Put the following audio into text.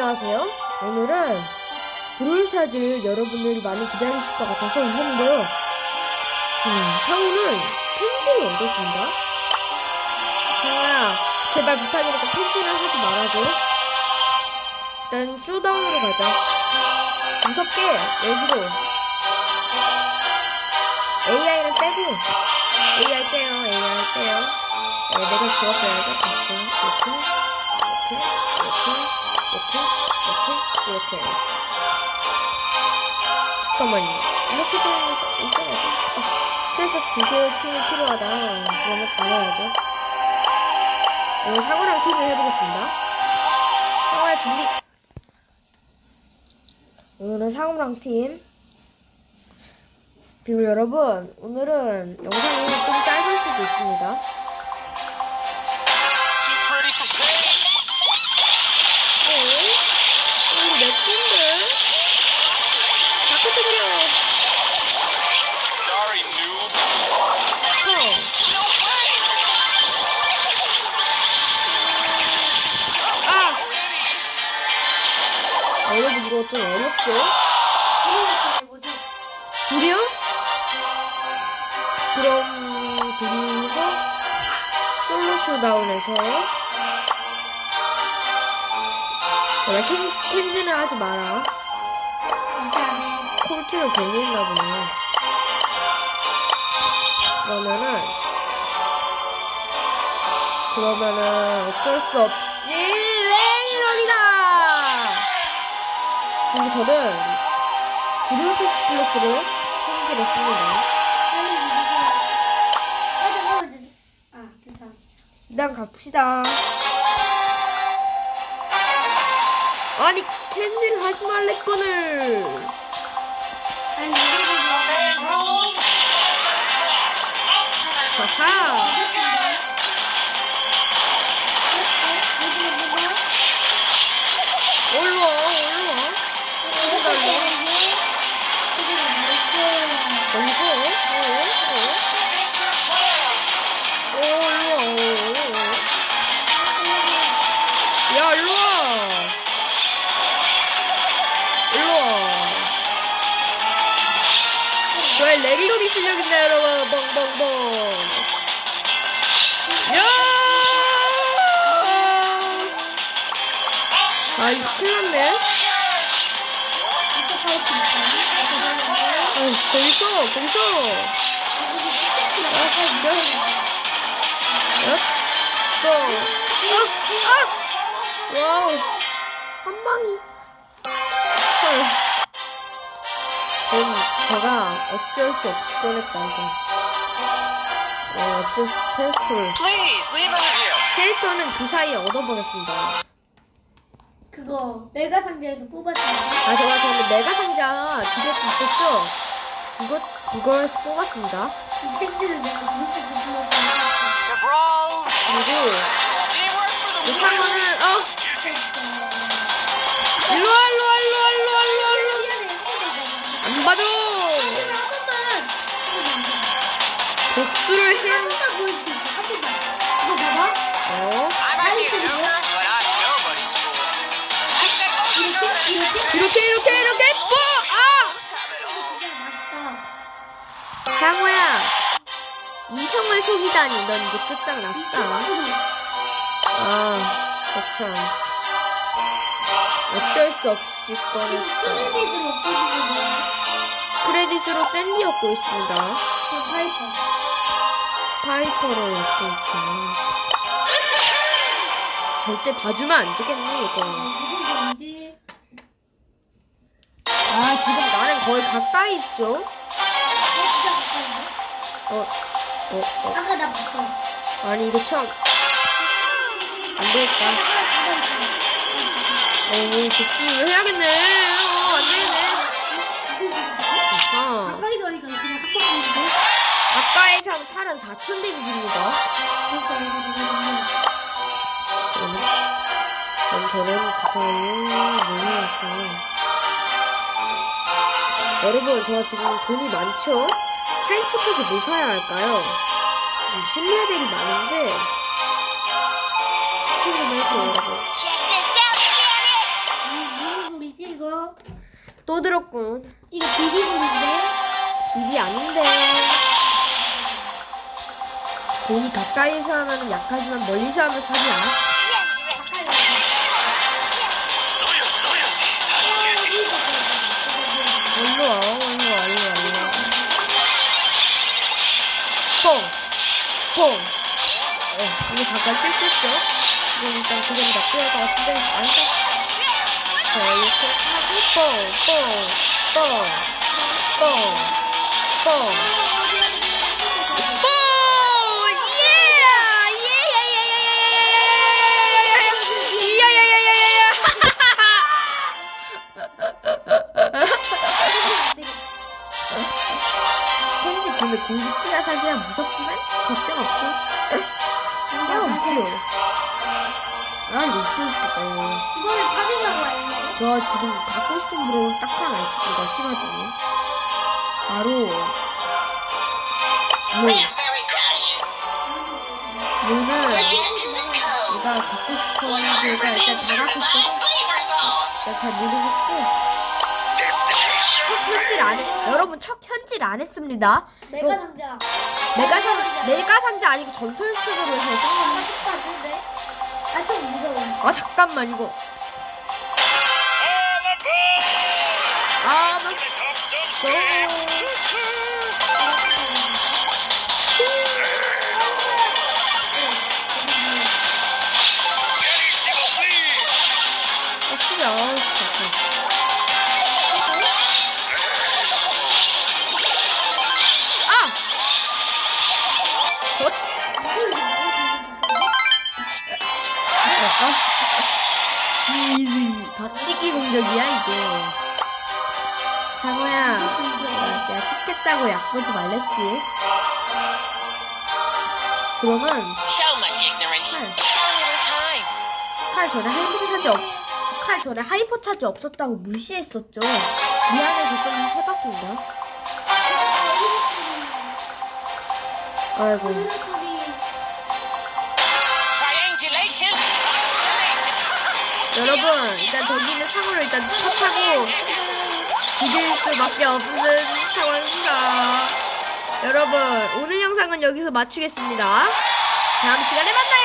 안녕하세요. 오늘은 브롤스타즈 여러분들이 많이 기다리실 것 같아서 했는데요. 음, 상우는 캔진을 얻었습니다. 상우야, 제발 부탁이니까 캔진을 하지 말아줘. 일단 쇼다운으로 가자. 무섭게 여기로 AI를 빼고 AI 빼요, AI 빼요. 네, 내가 좋아 빼야죠. 이렇게, 이렇게, 이렇게, 이렇게, 이렇게. 잠깐만요. 이렇게 거 있잖아요. 어, 최소 두 개의 팀이 필요하다. 그러면 다 해야죠. 오늘 상어랑 팀을 해보겠습니다. 상어야 준비. 오늘은 상어랑 팀. 그리고 여러분, 오늘은 영상이 좀 짧을 수도 있습니다. 이거 좀 어렵죠? 둘이요? 그럼 둘이서 솔로 쇼다운에서 야, 캔, 캔즈는 하지 마라. 콜트를 괜히 했나 보네. 그러면은 그러면은 어쩔 수 없이 그리고 저는 브루패스 플러스를 캔즈를 씁니다. 일단 갑시다. 아니 캔즈를 하지 말래 거늘. 하하. 레리로디 실력 있나 여러분? 뻥뻥뻥. 야! 아, 이거 큰일 났네. 어, 거기 있어, 거기 있어. 아, 진짜. 야, 또. 아, 아! 와우. 한 방이. 헐. 그럼 제가 어쩔 수 없이 꺼냈다, 이거. 어, 어쩔 수, 체스터를. Please leave interview. 체스터는 그 사이에 얻어버렸습니다. 그거 메가 상자에서 뽑았잖아. 아, 제가 저는 메가 상자 두개 있었죠? 그거, 그거에서 뽑았습니다. 캔즈는 내가 그렇게 불렀어. 그리고, 이 win. 상어는, 어! 일로와, 일로와, 일로와, 일로와, 일로와, 일로와. 안 봐줘! I'm nobody's fool. 이렇게 이렇게. 이렇게, 이렇게, 이렇게, 뭐! 아! 상어야, 이 형을 속이다니, 넌 이제 끝장났다. 아, 거참. 어쩔 수 없이 꺼냈다. 크레딧으로 샌디 얻고 있습니다. 저 파이퍼. 파이퍼를 얻고 있다. 절대 봐주면 안 되겠네, 이거. 무슨 건지. 아, 지금 나는 거의 가까이 있죠? 어 진짜 가까운데? 어, 어, 어. 아까 나 봤어. 아니, 이거 참. 안 되겠다. 아까 가까이 있어. 어, 복수 해야겠네. 어, 안 되겠네. 하면 탈은 4천 데미지입니다. 그럼 저는 그 사이에 뭘 해야 여러분, 저 지금 돈이 많죠? 하이퍼 차지 뭐 사야 할까요? 10레벨이 많은데, 추천 좀 해주세요, 여러분. 음, 또 들었군. 이거 비비분인데? 길이 아닌데. 돈이 가까이서 하면 약하지만 멀리서 하면 사기야. 어, 이거 잠깐 실수했죠? 이거 일단 그대로 놔둬야 할것 같은데, 아니다. 자, 이렇게 하고, 뽕! 뽕! 뽕! 뽕! 뽕! 뽕! 근데 공격기가 사기라 무섭지만 걱정 없어. 아 웃겨. 아 이거 웃겨 죽겠다 이거. 이번에 파밍하고 할래? 저 지금 갖고 싶은 브로우 딱 하나 있습니다. 시가지고 바로 뭐 Code. 내가 갖고 싶은 거가 일단 다100% 갖고 싶어서. 내가 잘 모르겠고 첫 현질 안 했, 여러분 첫 현질 안 했습니다. 메가 상자. 메가 상 메가 상자 아니고 전설 속으로 해서 아, 쪽 봤는데? 나좀 무서워. 아 잠깐만 이거 아 맞어 어떻게 아 잠깐 어. 이zy 박치기 공격이야 이게 상호야 야, 내가 찾겠다고 약 보지 말랬지 그러면 So much ignorance. Hmm. So little time. 칼 전에 하이퍼 차지 없, 칼 전에 하이퍼 차지 없었다고 무시했었죠. 미안해서 좀 해봤습니다. 아이고. 여러분, 일단 저기 있는 상호를 일단 탓하고 죽일 수밖에 없는 상황입니다. 여러분, 오늘 영상은 여기서 마치겠습니다. 다음 시간에 만나요!